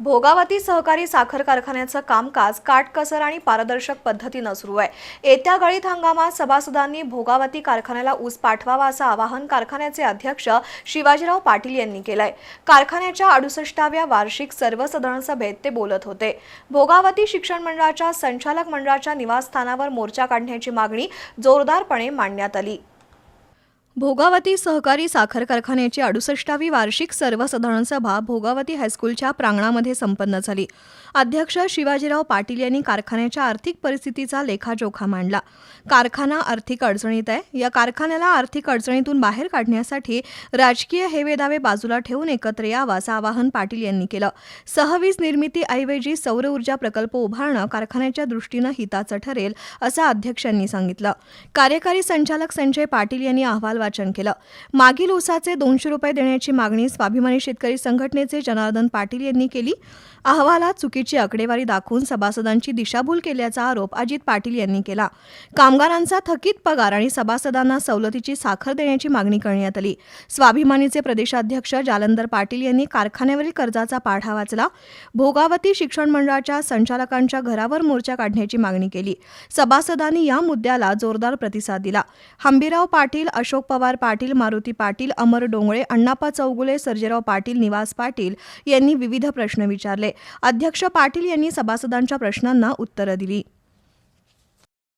भोगावती सहकारी साखर कारखान्याचं कामकाज काटकसर आणि पारदर्शक पद्धतीनं सुरू आहे. येत्या गळीत हंगामात सभासदांनी भोगावती कारखान्याला ऊस पाठवावा असं आवाहन कारखान्याचे अध्यक्ष शिवाजीराव पाटील यांनी केलंय. कारखान्याच्या अडुसष्टाव्या वार्षिक सर्वसाधारण सभेत ते बोलत होते. भोगावती शिक्षण मंडळाच्या संचालक मंडळाच्या निवासस्थानावर मोर्चा काढण्याची मागणी जोरदारपणे मांडण्यात आली. भोगावती सहकारी साखर कारखान्याची अडुसष्टावी वार्षिक सर्वसाधारण सभा भोगावती हायस्कूलच्या प्रांगणामध्ये संपन्न झाली. अध्यक्ष शिवाजीराव पाटील यांनी कारखान्याच्या आर्थिक परिस्थितीचा लेखाजोखा मांडला. कारखाना आर्थिक अडचणीत आहे. या कारखान्याला आर्थिक अडचणीतून बाहेर काढण्यासाठी राजकीय हेवेदावे बाजूला ठेवून एकत्र यावं असं आवाहन पाटील यांनी केलं. सहवीज निर्मितीऐवजी सौर ऊर्जा प्रकल्प उभारणं कारखान्याच्या दृष्टीनं हिताचं ठरेल असं अध्यक्षांनी सांगितलं. कार्यकारी संचालक संजय पाटील यांनी अहवाल वाचन केलं. मागील ऊसाचे दोनशे रुपये देण्याची मागणी स्वाभिमानी शेतकरी संघटनेचे जनार्दन पाटील यांनी केली. अहवालात चुकीची आकडेवारी दाखवून सभासदांची दिशाभूल केल्याचा आरोप अजित पाटील यांनी केला. कामगारांचा थकीत पगार आणि सभासदांना सवलतीची साखर देण्याची मागणी करण्यात आली. स्वाभिमानीचे प्रदेशाध्यक्ष जालंदर पाटील यांनी कारखान्यावरील कर्जाचा पाढा वाचला. भोगावती शिक्षण मंडळाच्या संचालकांच्या घरावर मोर्चा काढण्याची मागणी केली. सभासदांनी या मुद्द्याला जोरदार प्रतिसाद दिला. हंबीराव पाटील अशोक पवार पाटील मारुती पाटील अमर डोंगळे अण्णाप्पा चौगुले सर्जेराव पाटील निवास पाटील यांनी विविध प्रश्न विचारले. अध्यक्ष पाटील यांनी सभासदांच्या प्रश्नांना उत्तरं दिली.